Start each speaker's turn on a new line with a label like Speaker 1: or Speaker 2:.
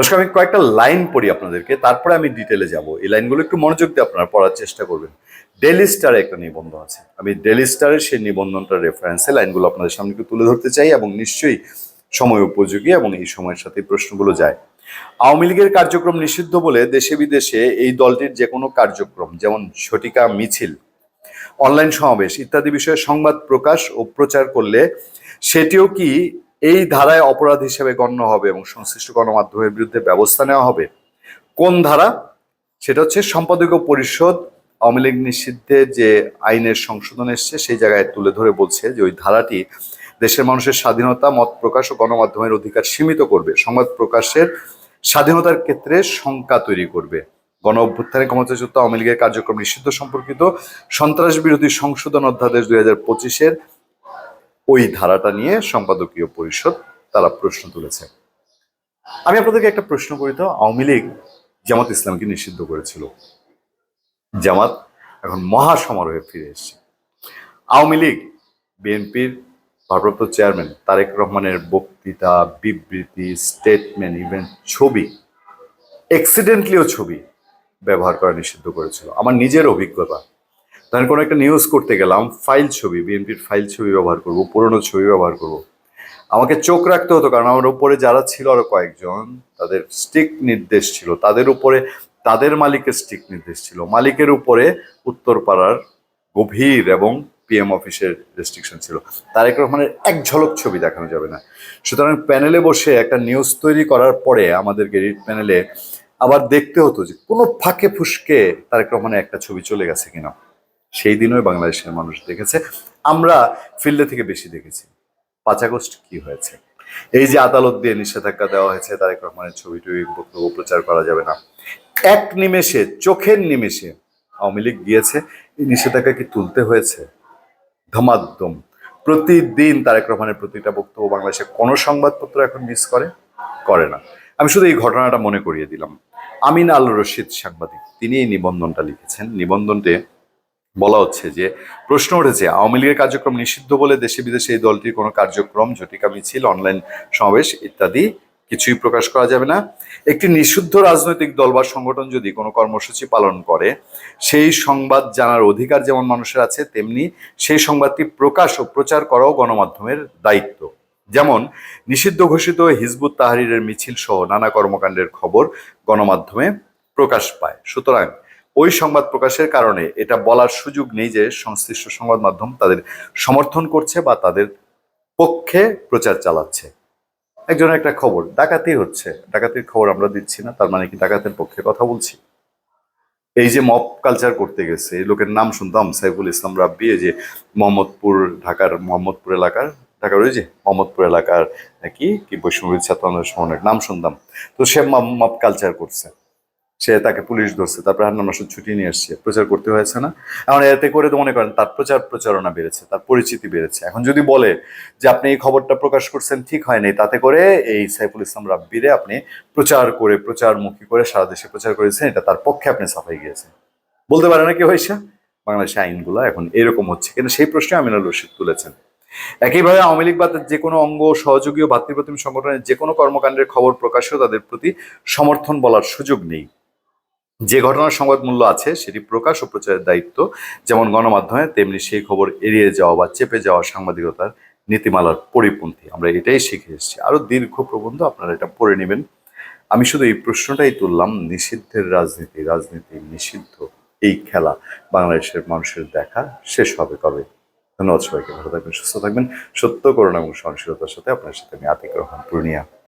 Speaker 1: দর্শক, আমি কয়েকটা লাইন পড়ি আপনাদেরকে, তারপরে আমি ডিটেলে যাব। এই লাইনগুলো একটু মনোযোগ দিয়ে আপনারা পড়ার চেষ্টা করবেন। ডেলি স্টারে একটা নিবন্ধ আছে। আমি ডেলি স্টারের সেই নিবন্ধনটার রেফারেন্সে লাইনগুলো আপনাদের সামনে একটু তুলে ধরতে চাই এবং নিশ্চয়ই সময় উপযোগী এবং এই সময়ের সাথে প্রশ্নগুলো যায়। আওয়ামী লীগের কার্যক্রম নিষিদ্ধ বলে দেশে বিদেশে এই দলটির যে কোনো কার্যক্রম, যেমন ঝটিকা মিছিল অনলাইন সমাবেশ ইত্যাদি বিষয়ে সংবাদ প্রকাশ ও প্রচার করলে সেটিও কি এই ধারায় অপরাধ হিসেবে গণ্য হবে এবং সংশ্লিষ্ট গণমাধ্যমের বিরুদ্ধে ব্যবস্থা নেওয়া হবে। কোন ধারা? সেটা হচ্ছে সম্পাদকীয় পরিষদ আওয়ামী লীগ নিষিদ্ধের যে আইনের সংশোধন এসছে, সেই জায়গায় তুলে ধরে বলছে যে ওই ধারাটি দেশের মানুষের স্বাধীনতা, মত প্রকাশ ও গণমাধ্যমের অধিকার সীমিত করবে। সংবাদ প্রকাশের স্বাধীনতার ক্ষেত্রে শঙ্কা তৈরি করবে। গণ অভ্যুত্থানে ক্ষমতাচ্যুত আওয়ামী লীগের কার্যক্রম নিষিদ্ধ সম্পর্কিত সন্ত্রাস বিরোধী সংশোধন অধ্যাদেশ দুই হাজার পঁচিশের ওই ধারাটা নিয়ে সম্পাদকীয় পরিষদ তারা প্রশ্ন তুলেছে। আমি আপনাদেরকে একটা প্রশ্ন করি তো, আওয়ামী লীগ জামাত ইসলামকে নিষিদ্ধ করেছিল। জামাত এখন মহা সমারোহে ফিরে এসেছে। আওয়ামী লীগ, বিএনপির ভারপ্রাপ্ত চেয়ারম্যান তারেক রহমানের বক্তৃতা, বিবৃতি স্টেটমেন্ট ইভেন ছবি অ্যাক্সিডেন্টলিও ছবি ব্যবহার করা নিষিদ্ধ করেছিল। আমার নিজের অভিজ্ঞতা ধরেন কোনো একটা নিউজ করতে গেলাম ফাইল ছবি বিএনপির ফাইল ছবি ব্যবহার করব, পুরনো ছবি ব্যবহার করব। আমাকে চোখ রাখতে হতো কারণ আমার উপরে যারা ছিল আরও কয়েকজন, তাদের স্টিক নির্দেশ ছিল। তাদের উপরে, তাদের মালিকের স্টিক নির্দেশ ছিল। মালিকের উপরে উত্তরপাড়ার গভীর এবং পিএম অফিসের রেস্ট্রিকশন ছিল। তারেক রহমানের এক ঝলক ছবি দেখানো যাবে না। সুতরাং প্যানেলে বসে একটা নিউজ তৈরি করার পরে আমাদেরকে রিড প্যানেলে আবার দেখতে হতো যে কোনো ফাঁকে ফুসকে তারেক রহমানের একটা ছবি চলে গেছে কিনা। সেই দিনও বাংলাদেশের মানুষ দেখেছে। আমরা ফিল্ডে থেকে বেশি দেখেছি। পাঁচ আগস্ট কি হয়েছে? এই যে আদালত দিয়ে নিষেধাজ্ঞা দেওয়া হয়েছে, তারেক রহমানের ছবি টবি বক্তব্য প্রচার করা যাবে না। এক নিমেষে, চোখের নিমেষে আওয়ামী লীগ গিয়েছে। এই নিষেধাজ্ঞা কি তুলতে হয়েছে ধমাদ্দম প্রতিদিন তারেক রহমানের প্রতিটা বক্তব্য বাংলাদেশে কোনো সংবাদপত্র এখন মিস করে করে না। আমি শুধু এই ঘটনাটা মনে করিয়ে দিলাম। আমিন আল রশিদ সাংবাদিক তিনি এই নিবন্ধনটা লিখেছেন। নিবন্ধনটি বলা হচ্ছে যে, প্রশ্ন উঠেছে, আওয়ামী লীগের কার্যক্রম নিষিদ্ধ বলে দেশে বিদেশে এই দলটির কোনো কার্যক্রম, ঝটিকা মিছিল, অনলাইন সমাবেশ ইত্যাদি কিছুই প্রকাশ করা যাবে না। একটি নিষিদ্ধ রাজনৈতিক দল বা সংগঠন যদি কোনো কর্মসূচি পালন করে, সেই সংবাদ জানার অধিকার যেমন মানুষের আছে, তেমনি সেই সংবাদটি প্রকাশ ও প্রচার করাও গণমাধ্যমের দায়িত্ব। যেমন, নিষিদ্ধ ঘোষিত হিজবুত তাহারিরের মিছিল সহ নানা কর্মকাণ্ডের খবর গণমাধ্যমে প্রকাশ পায়। সুতরাং ওই সংবাদ প্রকাশের কারণে এটা বলার সুযোগ নেই যে সংশ্লিষ্ট সংবাদ মাধ্যম তাদের সমর্থন করছে বা তাদের পক্ষে প্রচার চালাচ্ছে। একজনের একটা খবর, ডাকাতি হচ্ছে। ডাকাতির খবর আমরা দিচ্ছি না, তার মানে কি ডাকাতের পক্ষে কথা বলছি? এই যে মব কালচার করতে গেছে, এই লোকের নাম শুনতাম সাইফুল ইসলাম রাব্বি, এই যে মোহাম্মদপুর ঢাকার, মোহাম্মদপুর এলাকার, ঢাকার ওই যে মোহাম্মদপুর এলাকার কি কি বৈষ্ণবী ছাত্র সময় নাম শুনতাম। তো সে মব কালচার করছে। সে তাকে পুলিশ ধরছে, তারপরে হান্নান মাসুদ ছুটি নিয়ে এসছে, প্রচার করতে হয়েছে না। এখন এতে করে তো মনে করেন তার প্রচার প্রচারণা বেড়েছে, তার পরিচিতি বেড়েছে। এখন যদি বলে যে আপনি এই খবরটা প্রকাশ করছেন, ঠিক হয়নি তাতে করে এই সাইফুল ইসলাম রাব্বিরে আপনি প্রচার করে, প্রচারমুখী করে সারা দেশে প্রচার করেছেন, এটা তার পক্ষে আপনি সাফাই গিয়েছেন। বলতে পারে না কি হয়েছে বাংলাদেশে আইনগুলো এখন এরকম হচ্ছে কিন্তু সেই প্রশ্নে আমিনুল রশিদ তুলেছেন। একইভাবে আওয়ামী লীগ বা যে কোনো অঙ্গ, সহযোগী ও ভাতৃপ্রতিম সংগঠনের যে কোনো কর্মকাণ্ডের খবর প্রকাশেও তাদের প্রতি সমর্থন বলার সুযোগ নেই। যে ঘটনার সংবাদ মূল্য আছে সেটি প্রকাশ ও প্রচারের দায়িত্ব। যেমন গণমাধ্যমে, তেমনি সেই খবর এড়িয়ে যাওয়া বা চেপে যাওয়া সাংবাদিকতার নীতিমালার পরিপন্থী। আমরা এটাই শিখে এসেছি। আরও দীর্ঘ প্রবন্ধ আপনারা এটা পড়ে নেবেন। আমি শুধু এই প্রশ্নটাই তুললাম, নিষিদ্ধের রাজনীতি রাজনীতি নিষিদ্ধ, এই খেলা বাংলাদেশের মানুষের দেখা শেষ হবে কবে? ধন্যবাদ সবাইকে, ভালো থাকবেন, সুস্থ থাকবেন। সত্য, করুণা এবং সহনশীলতার সাথে আপনার সাথে আমি আতিক রহমান, পূর্ণিয়া।